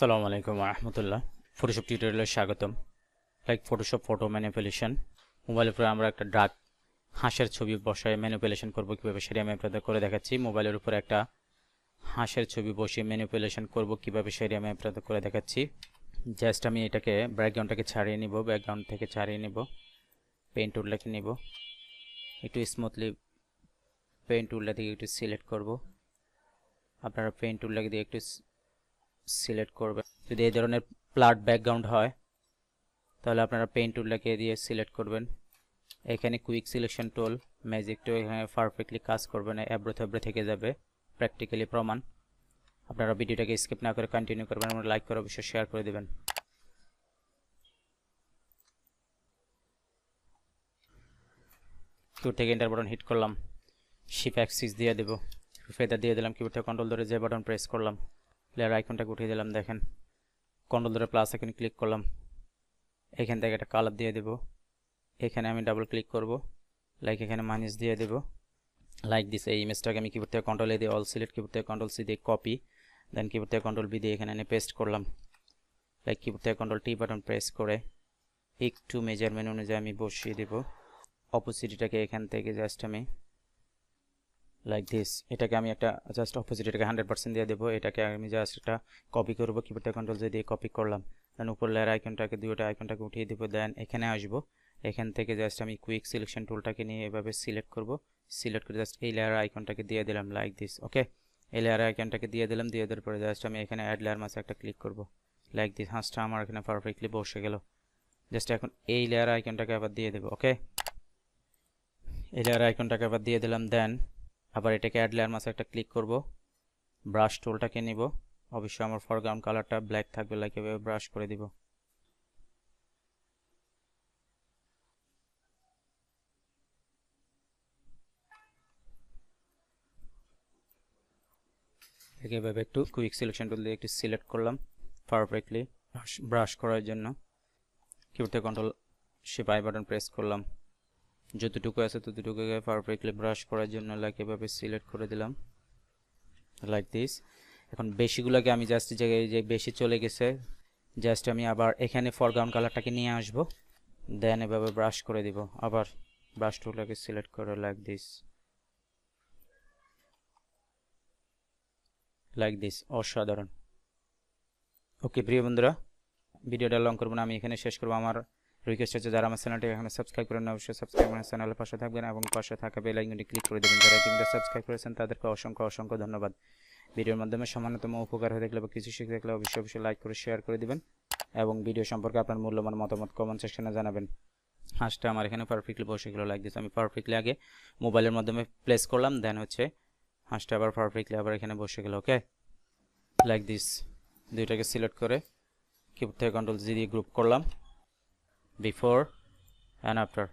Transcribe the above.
আসসালামু আলাইকুম রহমতুল্লাহ ফটোশপ টিউটোরিয়ালে স্বাগতম। লাইক ফটোশপ ফটো ম্যানিপুলেশন মোবাইলের উপরে আমরা একটা ডাক হাঁসের ছবি বসায় ম্যানিপুলেশন করব কীভাবে সেটা আমি আপনাদের করে দেখাচ্ছি। মোবাইলের উপরে একটা হাঁসের ছবি বসিয়ে ম্যানিপুলেশন করব কীভাবে সেটা আমি আপনাদের করে দেখাচ্ছি। জাস্ট আমি এটাকে ব্যাকগ্রাউন্ডটাকে ছাড়িয়ে নিব ব্যাকগ্রাউন্ড থেকে ছাড়িয়ে নিব পেন্ট টুলটাকে নিব। একটু স্মুথলি পেন্ট টুলটা থেকে একটু সিলেক্ট করব। আপনারা পেন্ট টুলটাকে দিয়ে একটু সিলেক্ট করবেন। যদি এই ধরনের প্লাট ব্যাকগ্রাউন্ড হয়, তাহলে আপনারা পেইন্ট টুলটাকে দিয়ে সিলেক্ট করবেন। এখানে quick selection tool magic too এখানে পারফেক্টলি কাজ করবে না অ্যাব্রো থ্যাব্রো থেকে যাবে প্র্যাকটিক্যালি প্রমাণ। আপনারা ভিডিওটাকে স্কিপ না করে কন্টিনিউ করবেন, এবং লাইক করে অবশ্যই শেয়ার করে দেবেন। কিবোর্ড থেকে এন্টার বাটন হিট করলাম। শিপ অ্যাক্সিস দিয়ে দেবো। ফেদার দিয়ে দিলাম কিবোর্ডটা কন্ট্রোল ধরে যে বাটন প্রেস করলাম। প্লেয়ার আইকনটাকে উঠিয়ে দিলাম, দেখেন। কন্ট্রোল ধরে প্লাস আইকনে ক্লিক করলাম। এখান থেকে একটা কালার দিয়ে দেব। এখানে আমি ডাবল ক্লিক করব। লাইক এখানে মাইনাস দিয়ে দেব। লাইক দিস এই ইমেজটাকে আমি কিবোর্ড থেকে কন্ট্রোল এ দিয়ে অল সিলেক্ট কিবোর্ড থেকে কন্ট্রোল সি দিয়ে কপি দেন কিবোর্ড থেকে কন্ট্রোল বি দিয়ে এখানে এনে পেস্ট করলাম। লাইক কিবোর্ড থেকে কন্ট্রোল টি বাটন প্রেস করে, একটু মেজারমেন্ট অনুযায়ী আমি বসিয়ে দেব। অপোজিটটাকে এখান থেকে জাস্ট আমি লাইক দিস এটাকে আমি একটা জাস্ট অপোজিট এটাকে হান্ড্রেড পার্সেন্ট দিয়ে দেবো। এটাকে আমি জাস্ট একটা কপি করব কিবোর্ডে কন্ট্রোল দিয়ে কপি করলাম। দেন উপর লেয়ার আইকনটাকে দুইটা আইকনটাকে উঠিয়ে দেবো। দেন এখানে আসব। এখান থেকে জাস্ট আমি কুইক সিলেকশন টুলটাকে নিয়ে এভাবে সিলেক্ট করব। সিলেক্ট করে জাস্ট এই লেয়ার আইকনটাকে দিয়ে দিলাম লাইক দিস ওকে এই লেয়ার আইকনটাকে দিয়ে দিলাম, দিয়ে দেওয়ার পরে জাস্ট আমি এখানে অ্যাড লেয়ার মাসে একটা ক্লিক করব। লাইক দিস হাঁসটা আমার এখানে পারফেক্টলি বসে গেল। জাস্ট এখন এই লেয়ার আইকনটাকে আবার দিয়ে দেবো ওকে এই লেয়ার আইকনটাকে আবার দিয়ে দিলাম দেন আবার এটাকে অ্যাড লেয়ার মাসে একটা ক্লিক করব। ব্রাশ টুলটাকে নিব। অবশ্যই আমার ফরগ্রাউন্ড কালারটা ব্ল্যাক থাকবে লাইক এভাবে ব্রাশ করে দিব। এভাবে একটু কুইক সিলেকশন টুল দিয়ে একটু সিলেক্ট করলাম পারফেক্টলি ব্রাশ করার জন্য। কিবোর্ডে কন্ট্রোল শিপাই বাটন প্রেস করলাম। যতটুকু আছে ততটুকুকে পারফেক্টলি ব্রাশ করার জন্য লাইক এভাবে সিলেক্ট করে দিলাম লাইক দিস এখন বেশিগুলোকে আমি জাস্ট জায়গায় যে বেশি চলে গেছে জাস্ট আমি আবার এখানে ফরগ্রাউন্ড কালারটাকে নিয়ে আসব দেন এভাবে ব্রাশ করে দিব, আবার ব্রাশ সিলেক্ট করে লাইক দিস লাইক দিস অসাধারণ. ওকে প্রিয় বন্ধুরা, ভিডিওটা লং করব না, আমি এখানে শেষ করব। আমার রিকোয়েস্ট হচ্ছে যারা আমার চ্যানেলটি এখানে সাবস্ক্রাইব করেন অবশ্যই সাবস্ক্রাইব করে চ্যানেলের পাশে থাকবেন এবং পাশে থাকা বেল আইকনটি ক্লিক করে দেবেন। যারা ইতিমধ্যে সাবস্ক্রাইব করেছেন, তাদেরকে অসংখ্য অসংখ্য ধন্যবাদ। ভিডিওর মাধ্যমে সামান্যতম উপকার হয়ে দেখলে বা কিছু শিখে দেখলে অবশ্যই অবশ্যই লাইক করে শেয়ার করে দিবেন এবং ভিডিও সম্পর্কে আপনার মূল্যবান মতামত কমেন্ট সেকশনে জানাবেন। হাঁসটা আমার এখানে পারফেক্টলি বসে গেলো লাইক দিস আমি পারফেক্টলি আগে মোবাইলের মাধ্যমে প্লেস করলাম দেন হচ্ছে হাঁসটা আবার পারফেক্টলি আবার এখানে বসে গেল ওকে লাইক দিস দুইটাকে সিলেক্ট করে কিবোর্ড থেকে কন্ট্রোল জি দিয়ে গ্রুপ করলাম। before and after.